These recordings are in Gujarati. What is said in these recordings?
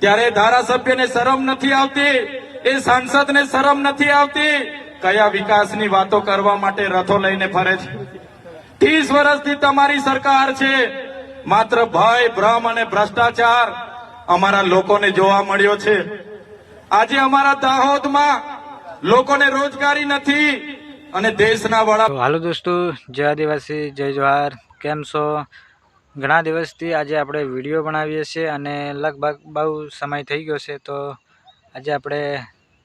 ત્યારે ધારાસભ્યને શરમ નથી આવતી, એ સાંસદને શરમ નથી આવતી. કયા વિકાસની વાતો કરવા માટે રથો લઈને ફરે છે? ત્રીસ વર્ષથી તમારી સરકાર છે. માત્ર ભય, ભ્રમ અને ભ્રષ્ટાચાર અમારા લોકોને જોવા મળ્યો છે. આજે અમારા દાહોદમાં લોકોને રોજગારી નથી અને દેશના વડા હાલો દોસ્તો, જય આદિવાસી, જય જવાહર. કેમ છો? ઘણા દિવસથી આજે આપણે વીડિયો બનાવીએ છીએ અને લગભગ બહુ સમય થઈ ગયો છે, તો આજે આપણે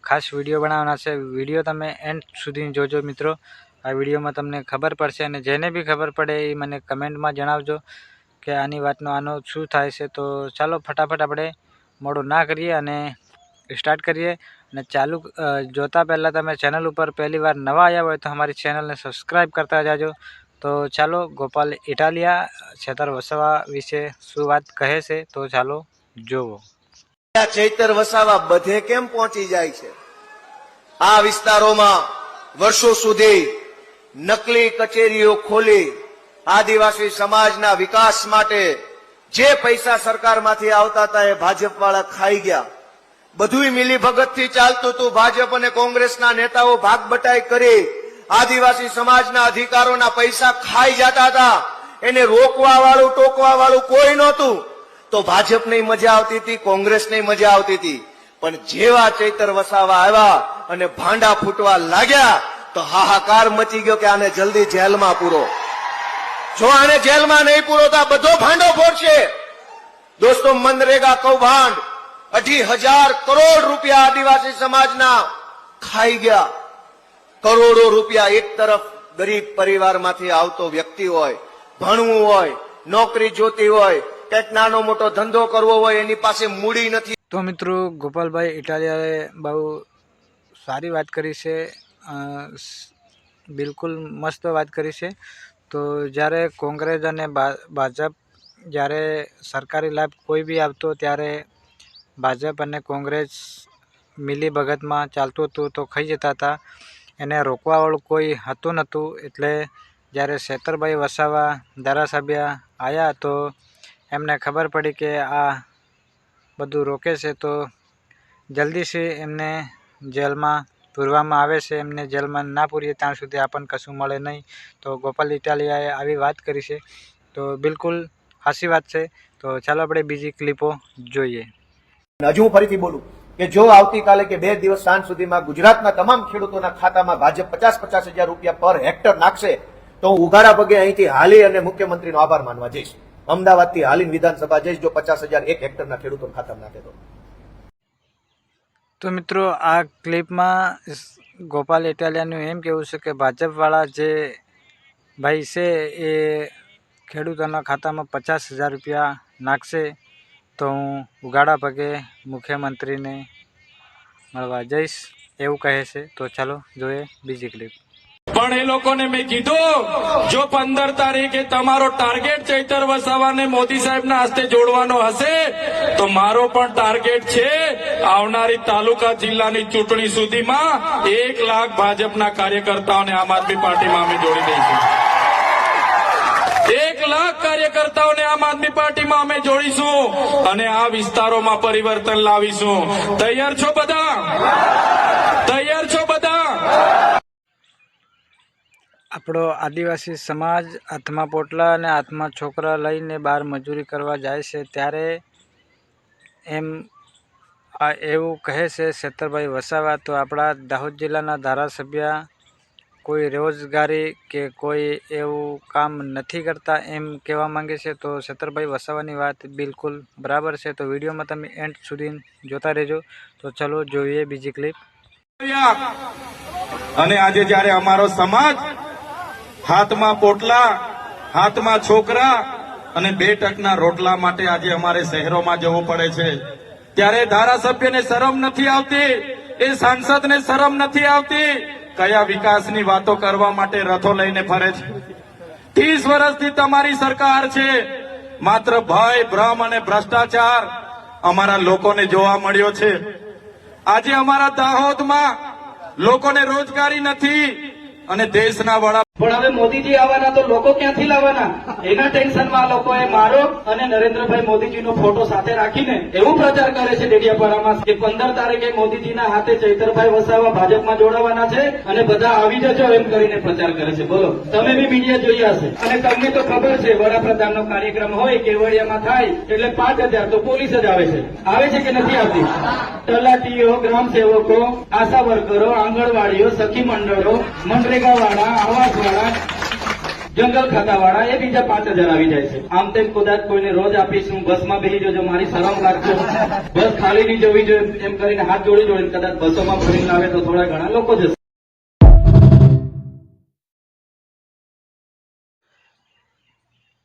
ખાસ વીડિયો બનાવવાના છે. વીડિયો તમે એન્ડ સુધી જોજો મિત્રો. આ વિડીયોમાં તમને ખબર પડશે અને જેને બી ખબર પડે એ મને કમેન્ટમાં જણાવજો કે આની વાતનો આનો શું થાય છે. તો ચાલો ફટાફટ આપણે મોડું ના કરીએ અને સ્ટાર્ટ કરીએ. અને ચાલુ જોતાં પહેલાં તમે ચેનલ ઉપર પહેલી વાર નવા આવ્યા હોય તો અમારી ચેનલને સબસ્ક્રાઈબ કરતા જાજો. તો ચાલો, ગોપાલ ઇટાલિયા, છેતર વસાવા વિશે શું વાત કહે છે? તો ચાલો, જોવો. ચૈતર વસાવા બધે કેમ પહોંચી જાય છે? આ વિસ્તારોમાં વર્ષો સુધી નકલી કચેરીઓ ખોલી આદિવાસી સમાજના વિકાસ માટે જે પૈસા સરકારમાંથી આવતા હતા એ ભાજપ વાળા ખાઈ ગયા. બધુંય મિલીભગતથી ચાલતું હતું. ભાજપ અને કોંગ્રેસના નેતાઓ ભાગ બટાઈ કરી આદિવાસી સમાજના અધિકારોના પૈસા ખાઈ જતા હતા. એને રોકવા વાળું ટોકવા વાળું કોઈ નહોતું. તો ભાજપને મજા આવતી હતી કોંગ્રેસને મજા આવતી હતી. પણ જેવા ચૈતર વસાવા આવ્યા અને ભાંડા ફૂટવા લાગ્યા, તો હાહાકાર મચી ગયો કે આને જલ્દી જેલમાં પૂરો. જો આને જેલમાં નહીં પૂરો તો બધો ભાંડો ફોડશે. દોસ્તો, મનરેગા કૌભાંડ અઢી હજાર કરોડ રૂપિયા આદિવાસી સમાજના ખાઈ ગયા. કરોડો રૂપિયા એક તરફ ગરીબ પરિવારમાંથી આવતો વ્યક્તિ હોય, ભણવું હોય, નોકરી જોતી હોય, કંઈક નાનો મોટો ધંધો કરવો હોય, એની પાસે મૂડી નથી. તો મિત્રો, ગોપાલભાઈ ઇટાલિયાએ બહુ સારી વાત કરી છે. બિલકુલ મસ્ત વાત કરી છે. તો જ્યારે કોંગ્રેસ અને ભાજપ, જ્યારે સરકારી લાભ કોઈ બી આવતો ત્યારે ભાજપ અને કોંગ્રેસ મિલી ભગતમાં ચાલતું હતું તો ખાઈ જતા હતા. એને રોકવાવાળું કોઈ હતું નહોતું. એટલે જ્યારે શેતરભાઈ વસાવા ધારાસભ્ય આવ્યા તો એમને ખબર પડી કે આ બધું રોકે છે તો જલ્દીથી એમને જેલમાં પૂરવામાં આવે છે. એમને જેલમાં ના પૂરીએ ત્યાં સુધી આપણને કશું મળે નહીં. તો ગોપાલ ઇટાલિયાએ આવી વાત કરી છે. તો બિલકુલ હાસી વાત છે. તો ચાલો આપણે બીજી ક્લિપો જોઈએ. હજુ હું ફરીથી બોલું. કે જો આવતીકાલે કે બે દિવસ સાંજ સુધીમાં ગુજરાતના તમામ ખેડૂતોના ખાતામાં ભાજપ પચાસ પચાસ હજાર રૂપિયા પર હેક્ટર નાખશે, તો હું ઉઘાડા પગે અહીંથી હાલી અને મુખ્યમંત્રીનો આભાર માનવા જઈશ. અમદાવાદથી હાલીન વિધાનસભા જઈશ, જો પચાસ હજાર એક હેક્ટરના ખેડૂતોના ખાતામાં નાખે તો. મિત્રો, આ ક્લિપમાં ગોપાલ ઇટાલિયાનું એમ કહેવું છે કે ભાજપવાળા જે ભાઈ છે, એ ખેડૂતોના ખાતામાં પચાસ હજાર રૂપિયા નાખશે. તો હું ઉગાડા પગે મુખ્યમંત્રીને મળવા જઈશ, એવું કહે છે. તો ચાલો જોઈએ બીજી ક્લિપ પણ એ લોકોને મેં કીધું, જો પંદર તારીખે તમારો ટાર્ગેટ ચૈતર વસાવાને મોદી સાહેબના હસ્તે જોડવાનો હશે, તો મારો પણ ટાર્ગેટ છે આવનારી તાલુકા જિલ્લાની ચૂંટણી સુધીમાં એક લાખ ભાજપના કાર્યકર્તાઓને આમ આદમી પાર્ટીમાં અમે જોડી દઈશું. કાર્યકર્તાઓને આમ આદમી પાર્ટીમાં અમે જોડીશું અને આ વિસ્તારોમાં પરિવર્તન લાવીશું. તૈયાર છો બધા? તૈયાર છો બધા? આપણો આદિવાસી સમાજ હાથમાં પોટલા અને હાથમાં છોકરા લઈને બહાર મજૂરી કરવા જાય છે ત્યારે એમ આ એવું કહે છે શેતરભાઈ વસાવા. તો આપણા દાહોદ જિલ્લાના ધારાસભ્ય કોઈ રોજગારી કે કોઈ એવું કામ નથી કરતા એમ કહેવા માંગે છે, તો શેતરભાઈ વસાવાની વાત બિલકુલ બરાબર છે. તો વિડીયોમાં તમે એન્ડ સુધી જોતા રહેજો. તો ચલો જોઈએ બીજી ક્લિપ અને આજે જ્યારે અમારો સમાજ હાથમાં પોટલા, હાથમાં છોકરા અને બે ટકના રોટલા માટે આજે અમારે શહેરોમાં જવું પડે છે, ત્યારે ધારાસભ્યને શરમ નથી આવતી, એ સાંસદને શરમ નથી આવતી કયા વિકાસની વાતો કરવા માટે રથો લઈને ફરે છે? ત્રીસ વર્ષથી તમારી સરકાર છે. માત્ર ભય, ભ્રમ અને ભ્રષ્ટાચાર અમારા લોકોને જોવા મળ્યો છે. આજે અમારા દાહોદમાં લોકોને રોજગારી નથી અને દેશના વડા પણ હવે મોદીજી આવવાના તો લોકો ક્યાંથી લાવવાના? એના ટેન્શનમાં લોકોએ મારો અને નરેન્દ્રભાઈ મોદીજીનો ફોટો સાથે રાખીને એવું પ્રચાર કરે છે ડેડિયાપાડામાં કે પંદર તારીખે મોદીજીના હાથે ચૈતરભાઈ વસાવા ભાજપમાં જોડાવાના છે અને બધા આવી જજો એમ કરીને પ્રચાર કરે છે. બોલો, તમે બી મીડિયા જોઈ હશે. અને તમને તો ખબર છે, વડાપ્રધાનનો કાર્યક્રમ હોય, કેવડિયામાં થાય, એટલે પાંચ હજાર તો પોલીસ જ આવે છે. આવે છે કે નથી આવતી? તલાટીઓ ગ્રામ સેવકો આશા વર્કરો, આંગણવાડીઓ, સખી મંડળો મનરેગા વાળા વાળા જંગલ ખાતા વાળા એ બીજા પાંચ હજાર આવી જાય છે. આમ તેમ કદાચ કોઈને રોજ આપીશ બસમાં બેસી જજો, મારી શરમ રાખજો બસ ખાલી નહીં જવી જોઈએ, એમ કરીને હાથ જોડી જોડીને કદાચ બસોમાં ભરીને આવે તો થોડા ઘણા લોકો જશે.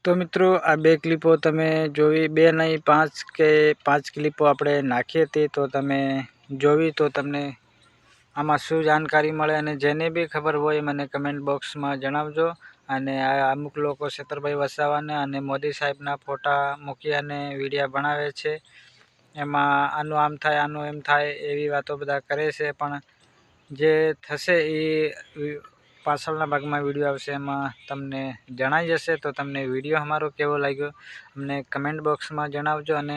તો મિત્રો, આ બે ક્લિપો તમે જોવી, બે નહીં, પાંચ કે પાંચ ક્લિપો આપણે નાખી હતી તો તમે જોવી તો તમને આમાં શું જાણકારી મળે અને જેને બી ખબર હોય મને કમેન્ટ બોક્સમાં જણાવજો. અને અમુક લોકો છેતરભાઈ વસાવાને અને મોદી સાહેબના ફોટા મૂકી અને વિડીયા બનાવે છે. એમાં આનું આમ થાય, આનું એમ થાય એવી વાતો બધા કરે છે. પણ જે થશે એ પાછળના ભાગમાં વીડિયો આવશે એમાં તમને જણાઈ જશે. તો તમને વીડિયો અમારો કેવો લાગ્યો? અમને કમેન્ટ બોક્સમાં જણાવજો અને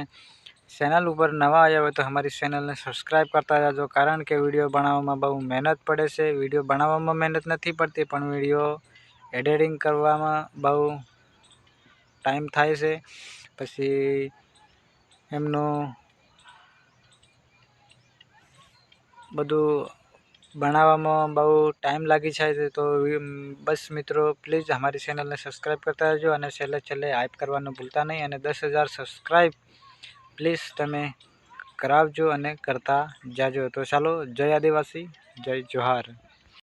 ચેનલ ઉપર નવા આવ્યા હોય તો અમારી ચેનલને સબસ્ક્રાઈબ કરતા જાજો, કારણ કે વીડિયો બનાવવામાં બહુ મહેનત પડે છે. વીડિયો બનાવવામાં મહેનત નથી પડતી, પણ વીડિયો એડિટિંગ કરવામાં બહુ ટાઈમ થાય છે. પછી એમનું બધું બનાવવામાં બહુ ટાઈમ લાગી જાય છે. તો બસ મિત્રો પ્લીઝ અમારી ચેનલને સબસ્ક્રાઈબ કરતા રહેજો અને છેલ્લે છેલ્લે હાઇપ કરવાનું ભૂલતા નહીં અને દસ હજાર સબસ્ક્રાઈબ પ્લીઝ તમે કરાવજો અને કરતા જાજો. તો ચાલો જય આદિવાસી જય જોહાર.